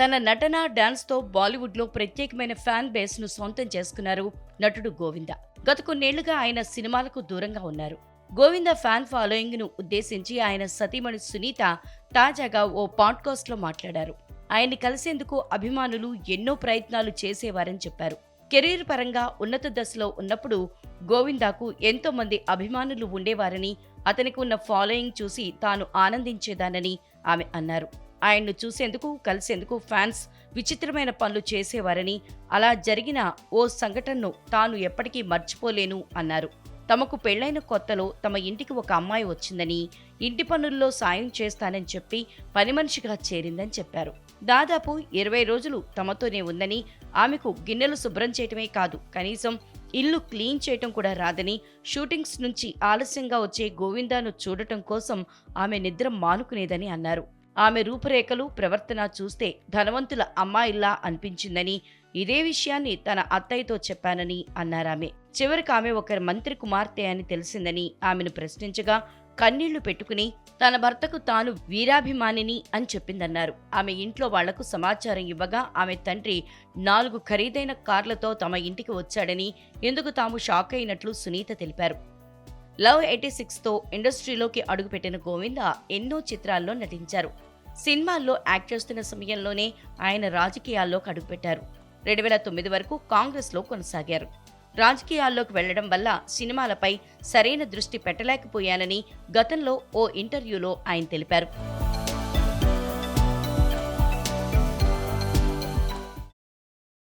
తన నటన డాన్స్తో బాలీవుడ్లో ప్రత్యేకమైన ఫ్యాన్ బేస్ను సొంతం చేసుకున్నారు నటుడు గోవింద. గత కొన్నేళ్ళుగా ఆయన సినిమాలకు దూరంగా ఉన్నారు. గోవింద ఫ్యాన్ ఫాలోయింగ్ను ఉద్దేశించి ఆయన సతీమణి సునీత తాజాగా ఓ పాడ్కాస్ట్లో మాట్లాడారు. ఆయన్ని కలిసేందుకు అభిమానులు ఎన్నో ప్రయత్నాలు చేసేవారని చెప్పారు. కెరీర్ పరంగా ఉన్నత దశలో ఉన్నప్పుడు గోవిందాకు ఎంతో మంది అభిమానులు ఉండేవారని అతనికి ఉన్న ఫాలోయింగ్ చూసి తాను ఆనందించేదానని ఆమె అన్నారు. ఆయన్ను చూసేందుకు కలిసేందుకు ఫ్యాన్స్ విచిత్రమైన పనులు చేసేవారని అలా జరిగిన ఓ సంఘటనను తాను ఎప్పటికీ మర్చిపోలేను అన్నారు. తమకు పెళ్ళైన కొత్తలో తమ ఇంటికి ఒక అమ్మాయి వచ్చిందని ఇంటి పనుల్లో సాయం చేస్తానని చెప్పి పని మనిషిగా చేరిందని చెప్పారు. దాదాపు ఇరవై రోజులు తమతోనే ఉందని ఆమెకు గిన్నెలు శుభ్రం చేయటమే కాదు కనీసం ఇల్లు క్లీన్ చేయటం కూడా రాదని షూటింగ్స్ నుంచి ఆలస్యంగా వచ్చే గోవిందాను చూడటం కోసం ఆమె నిద్ర మానుకునేదని అన్నారు. ఆమె రూపురేఖలు ప్రవర్తన చూస్తే ధనవంతుల అమ్మాయిల్లా అనిపించిందని ఇదే విషయాన్ని తన అత్తయ్యతో చెప్పానని అన్నారామె చివరికి ఆమె ఒకరి మంత్రి కుమార్తె అని తెలిసిందని ఆమెను ప్రశ్నించగా కన్నీళ్ళు పెట్టుకుని తన భర్తకు తాను వీరాభిమానిని అని చెప్పిందన్నారు. ఆమె ఇంట్లో వాళ్ళకు సమాచారం ఇవ్వగా ఆమె తండ్రి నాలుగు ఖరీదైన కార్లతో తమ ఇంటికి వచ్చాడని ఎందుకు తాము షాక్ అయినట్లు సునీత తెలిపారు. లవ్ ఎయిటీ సిక్స్తో ఇండస్ట్రీలోకి అడుగుపెట్టిన గోవింద ఎన్నో చిత్రాల్లో నటించారు. సినిమాల్లో యాక్ట్ చేస్తున్న సమయంలోనే ఆయన రాజకీయాల్లోకి అడుగుపెట్టారు. రెండు వేల తొమ్మిది వరకు కాంగ్రెస్లో కొనసాగారు. రాజకీయాల్లోకి వెళ్ళడం వల్ల సినిమాలపై సరైన దృష్టి పెట్టలేకపోయానని గతంలో ఓ ఇంటర్వ్యూలో ఆయన తెలిపారు.